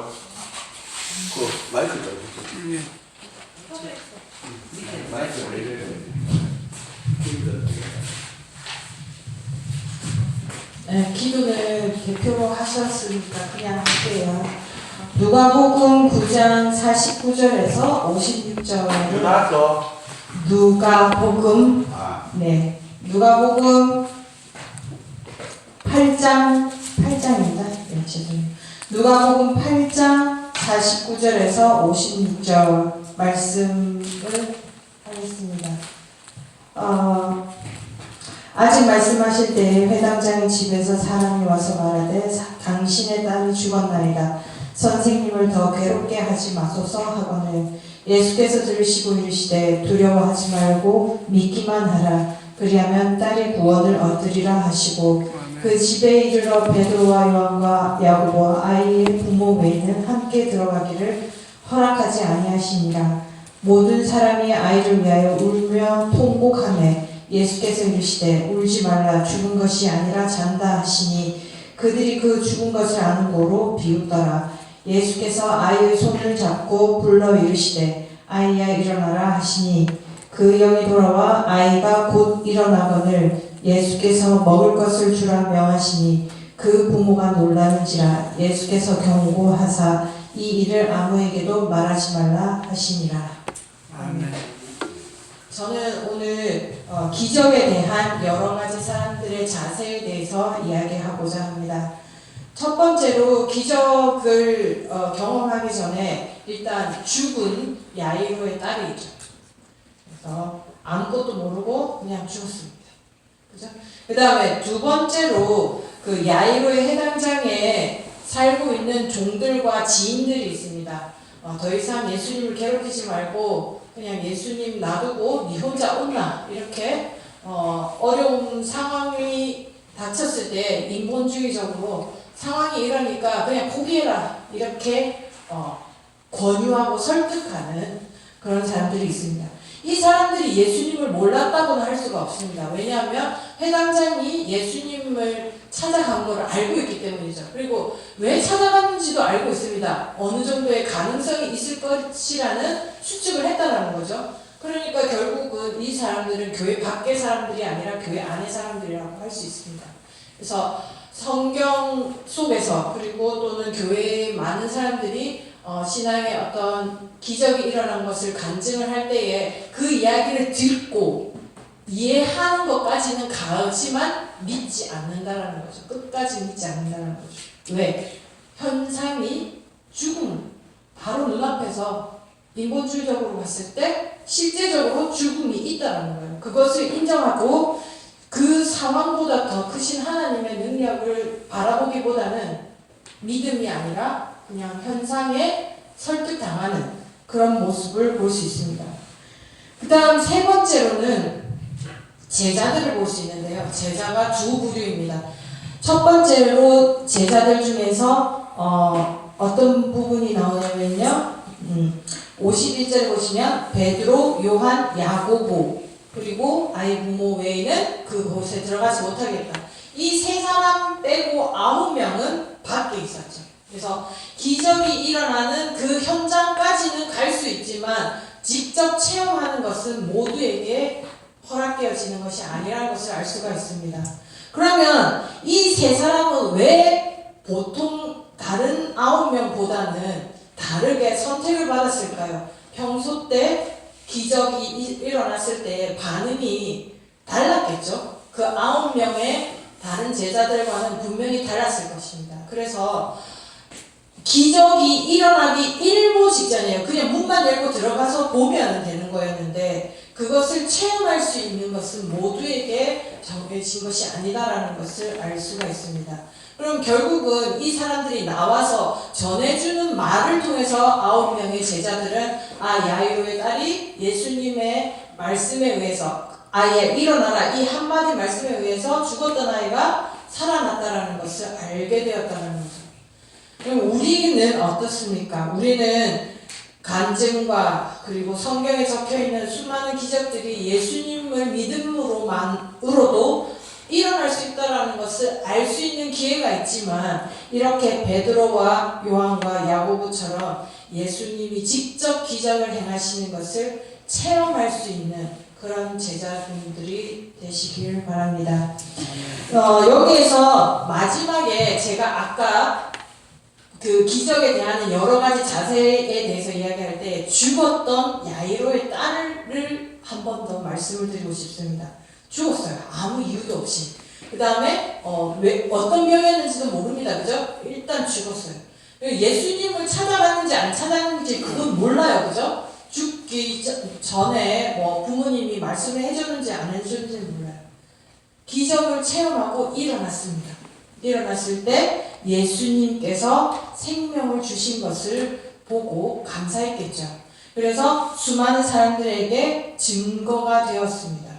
그 마이크 좀 마이크 왜 이래? 네, 기도를 대표로 하셨으니까 그냥 할게요. 누가복음 9장 49절에서 56절. 나왔어. 누가복음 아, 네. 누가복음 8장 8장입니다. 네, 죄송해요. 누가복음 8장 49절에서 56절 말씀을 하겠습니다. 어, 아직 말씀하실 때에 회당장의 집에서 사람이 와서 말하되 사- 당신의 딸이 죽었나이다. 선생님을 더 괴롭게 하지 마소서 하거늘 예수께서 들으시고 이르시되 두려워하지 말고 믿기만 하라. 그리하면 딸의 구원을 얻으리라 하시고 그 집에 이르러 베드로와 요한과 야고보와 아이의 부모 외에는 함께 들어가기를 허락하지 아니하시니라. 모든 사람이 아이를 위하여 울며 통곡하며 예수께서 이르시되 울지 말라 죽은 것이 아니라 잔다 하시니 그들이 그 죽은 것을 아는 고로 비웃더라. 예수께서 아이의 손을 잡고 불러 이르시되 아이야 일어나라 하시니 그 영이 돌아와 아이가 곧 일어나거늘 예수께서 먹을 것을 주라 명하시니 그 부모가 놀라는지라 예수께서 경고하사 이 일을 아무에게도 말하지 말라 하시니라. 아멘. 저는 오늘 어, 기적에 대한 여러 가지 사람들의 자세에 대해서 이야기하고자 합니다. 첫 번째로 기적을 어, 경험하기 전에 일단 죽은 야이로의 딸이 있죠. 그래서 아무것도 모르고 그냥 죽었습니다. 그 다음에 두 번째로 그 야이로의 해당 장에 살고 있는 종들과 지인들이 있습니다. 어, 더 이상 예수님을 괴롭히지 말고 그냥 예수님 놔두고 니 혼자 온나 이렇게 어, 어려운 상황이 닥쳤을 때 인본주의적으로 상황이 이러니까 그냥 포기해라 이렇게 어, 권유하고 설득하는 그런 사람들이 있습니다. 이 사람들이 예수님을 몰랐다고는 할 수가 없습니다. 왜냐하면 해당장이 예수님을 찾아간 것을 알고 있기 때문이죠. 그리고 왜 찾아갔는지도 알고 있습니다. 어느 정도의 가능성이 있을 것이라는 추측을 했다는 거죠. 그러니까 결국은 이 사람들은 교회 밖의 사람들이 아니라 교회 안의 사람들이라고 할 수 있습니다. 그래서 성경 속에서 그리고 또는 교회의 많은 사람들이 어, 신앙의 어떤 기적이 일어난 것을 간증을 할 때에 그 이야기를 듣고 이해하는 것까지는 가지만 믿지 않는다라는 거죠. 끝까지 믿지 않는다는 거죠. 왜? 현상이 죽음 바로 눈앞에서 인본주의적으로 봤을 때 실제적으로 죽음이 있다는 거예요. 그것을 인정하고 그 상황보다 더 크신 하나님의 능력을 바라보기보다는 믿음이 아니라 그냥 현상에 설득당하는 그런 모습을 볼 수 있습니다. 그 다음 세 번째로는 제자들을 볼 수 있는데요. 제자가 두 부류입니다. 첫 번째로 제자들 중에서 어, 어떤 부분이 나오냐면요. 음, 51절 보시면 베드로, 요한, 야고보 그리고 아이 부모 외에는 그곳에 들어가지 못하겠다. 이 세 사람 빼고 아홉 명은 밖에 있었죠. 그래서 기적이 일어나는 그 현장까지는 갈 수 있지만 직접 체험하는 것은 모두에게 허락되어지는 것이 아니라는 것을 알 수가 있습니다. 그러면 이 세 사람은 왜 보통 다른 아홉 명보다는 다르게 선택을 받았을까요? 평소 때 기적이 이- 일어났을 때 반응이 달랐겠죠? 그 아홉 명의 다른 제자들과는 분명히 달랐을 것입니다. 그래서 기적이 일어나기 일보 직전이에요. 그냥 문만 열고 들어가서 보면 되는 거였는데 그것을 체험할 수 있는 것은 모두에게 정해진 것이 아니다라는 것을 알 수가 있습니다. 그럼 결국은 이 사람들이 나와서 전해주는 말을 통해서 아홉 명의 제자들은 아 야이로의 딸이 예수님의 말씀에 의해서 아예 일어나라 이 한마디 말씀에 의해서 죽었던 아이가 살아났다라는 것을 알게 되었다는 거죠. 그럼 우리는 어떻습니까? 우리는 간증과 그리고 성경에 적혀 있는 수많은 기적들이 예수님을 믿음으로만으로도 일어날 수 있다라는 것을 알 수 있는 기회가 있지만 이렇게 베드로와 요한과 야고보처럼 예수님이 직접 기적을 행하시는 것을 체험할 수 있는 그런 제자분들이 되시길 바랍니다. 어, 여기에서 마지막에 제가 아까 그 기적에 대한 여러 가지 자세에 대해서 이야기할 때 죽었던 야이로의 딸을 한 번 더 말씀을 드리고 싶습니다. 죽었어요. 아무 이유도 없이. 그 다음에 어, 왜, 어떤 병이었는지도 모릅니다. 그죠? 일단 죽었어요. 예수님을 찾아갔는지 안 찾아갔는지 그건 몰라요. 그죠? 죽기 저- 전에 뭐 부모님이 말씀을 해줬는지 안 해줬는지 몰라요. 기적을 체험하고 일어났습니다. 일어났을 때 예수님께서 생명을 주신 것을 보고 감사했겠죠. 그래서 수많은 사람들에게 증거가 되었습니다.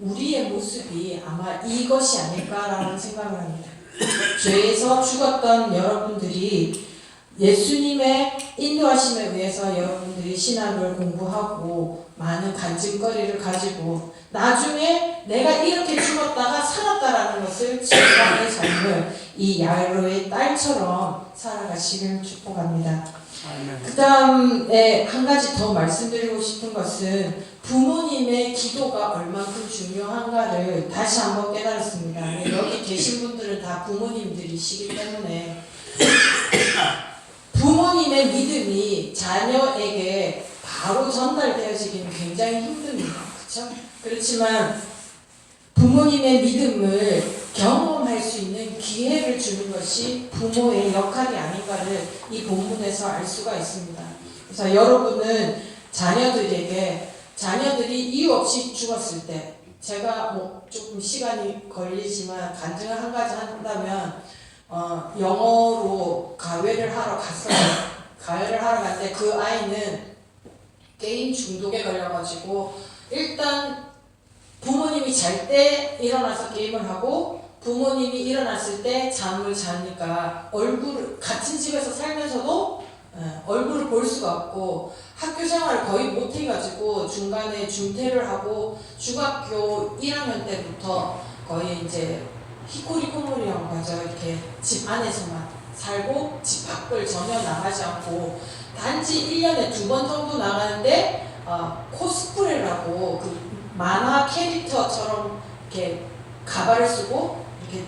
우리의 모습이 아마 이것이 아닐까라는 생각을 합니다. 죄에서 죽었던 여러분들이 예수님의 인도하심에 의해서 여러분들이 신학을 공부하고 많은 간증거리를 가지고 나중에 내가 이렇게 죽었다가 살았다라는 것을 증거하는 삶을 이 야로의 딸처럼 살아가시길 축복합니다. 그 다음에 한 가지 더 말씀드리고 싶은 것은 부모님의 기도가 얼만큼 중요한가를 다시 한번 깨달았습니다. 네, 여기 계신 분들은 다 부모님들이시기 때문에 부모님의 믿음 이 자녀에게 바로 전달되어지기는 굉장히 힘듭니다. 그렇죠? 그렇지만 부모님의 믿음을 경험할 수 있는 기회를 주는 것이 부모의 역할이 아닌가를 이 본문에서 알 수가 있습니다. 그래서 여러분은 자녀들에게 자녀들이 이유 없이 죽었을 때 제가 뭐 조금 시간이 걸리지만 간증을 한 가지 한다면 어, 영어로 가회를 하러 갔어요. 가회를 갔는데 그 아이는 게임 중독에 걸려가지고 일단 부모님이 잘 때 일어나서 게임을 하고 부모님이 일어났을 때 잠을 자니까 얼굴을 같은 집에서 살면서도 예, 얼굴을 볼 수가 없고 학교 생활을 거의 못 해가지고 중간에 중퇴를 하고 중학교 1학년 때부터 거의 이제 히코리코모리라고 하죠. 이렇게 집 안에서만 살고 집 밖을 전혀 나가지 않고 단지 1년에 두 번 정도 나가는데 어, 코스프레라고 그 만화 캐릭터처럼 이렇게 가발을 쓰고 이렇게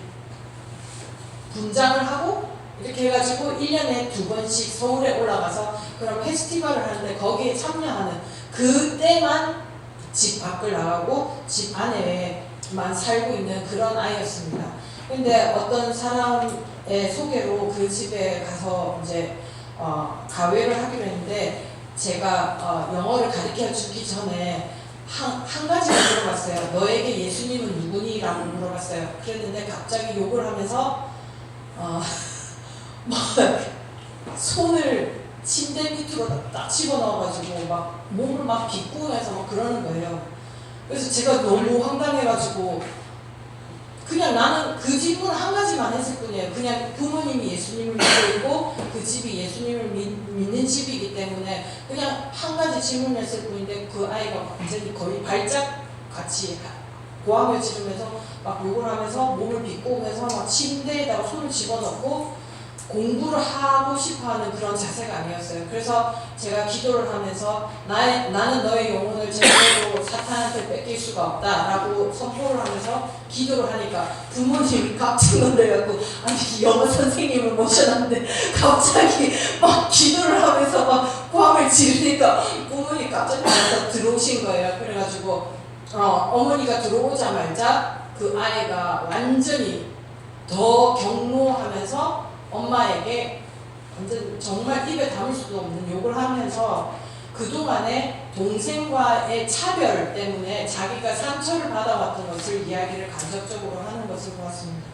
분장을 하고 이렇게 해가지고 1년에 두 번씩 서울에 올라가서 그런 페스티벌을 하는데 거기에 참여하는 그때만 집 밖을 나가고 집 안에만 살고 있는 그런 아이였습니다. 근데 어떤 사람의 소개로 그 집에 가서 이제 어, 가회를 하기로 했는데 제가 어, 영어를 가르쳐 주기 전에 한, 한 가지를 물어봤어요. 너에게 예수님은 누구니? 라고 물어봤어요. 그랬는데 갑자기 욕을 하면서 어, 막 손을 침대 밑으로 딱 집어넣어가지고 막 몸을 막 비꾸면서 막 그러는 거예요. 그래서 제가 너무 황당해가지고 그냥 나는 그 질문 한 가지만 했을 뿐이에요. 그냥 부모님이 예수님을 믿고 그 집이 예수님을 믿, 믿는 집이기 때문에 그냥 한 가지 질문을 했을 뿐인데 그 아이가 완전히 거의 발작 같이 고함을 지르면서 막 욕을 하면서 몸을 비꼬면서 막 침대에다가 손을 집어넣고 공부를 하고 싶어하는 그런 자세가 아니었어요. 그래서 제가 기도를 하면서 나, 나는 너의 영혼을 절대로 사탄한테 뺏길 수가 없다라고 선포를 하면서 기도를 하니까 부모님이 깜짝 놀래갖고 아니 영어 선생님을 모셔놨는데 갑자기 막 기도를 하면서 막 고함을 지르니까 부모님 깜짝 놀라서 들어오신 거예요. 그래가지고 어, 어머니가 들어오자마자 그 아이가 완전히 더 경로하면서 엄마에게 완전 정말 입에 담을 수도 없는 욕을 하면서 그동안에 동생과의 차별 때문에 자기가 상처를 받아왔던 것을 이야기를 간접적으로 하는 것을 보았습니다.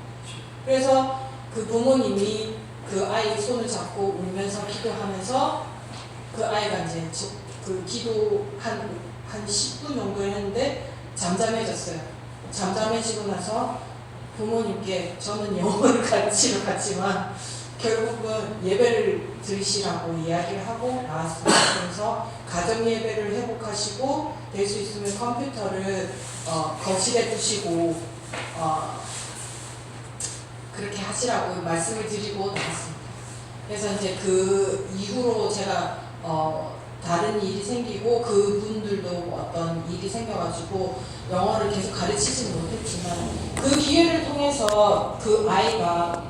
그래서 그 부모님이 그 아이 손을 잡고 울면서 기도하면서 그 아이가 이제 저- 그 기도 한, 한 10분 정도 했는데 잠잠해졌어요. 잠잠해지고 나서 부모님께 저는 영어를 가르치러 갔지만 결국은 예배를 드리시라고 이야기를 하고 나왔습니다. 그래서 가정 예배를 회복하시고 될 수 있으면 컴퓨터를 어, 거실에 두시고 어, 그렇게 하시라고 말씀을 드리고 나왔습니다. 그래서 이제 그 이후로 제가 어, 다른 일이 생기고 그분들도 어떤 일이 생겨가지고 영어를 계속 가르치지는 못했지만 그 기회를 통해서 그 아이가